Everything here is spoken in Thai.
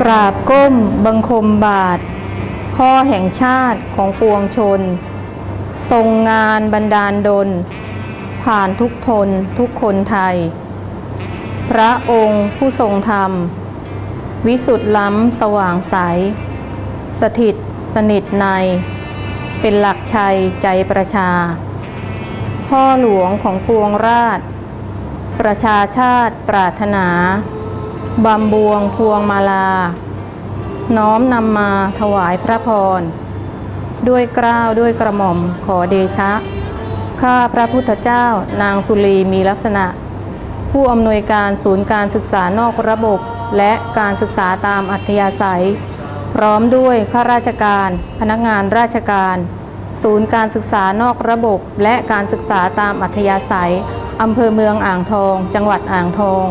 กราบก้มบังคมบาท พ่อแห่งชาติของปวงชน ทรงงานบรรดาลดล ผ่านทุกทนทุกคนไทย พระองค์ผู้ทรงธรรม วิสุทธิ์ล้ำสว่างใส สถิตสนิทใน เป็นหลักชัยใจประชา พ่อหลวงของปวงราช ประชาชาติปรารถนาบำบวงพวงมาลา น้อมนำมาถวายพระพร ด้วยเกล้าวด้วยกระหม่อมขอเดชะ ข้าพระพุทธเจ้านางสุรีมีลักษณะ ผู้อำนวยการศูนย์การศึกษานอกระบบ และการศึกษาตามอัธยาศัย พร้อมด้วยข้าราชการ พนักงานราชการ ศูนย์การศึกษานอกระบบ และการศึกษาตามอัธยาศัย อำเภอเมืองอ่างทอง จังหวัดอ่างทอง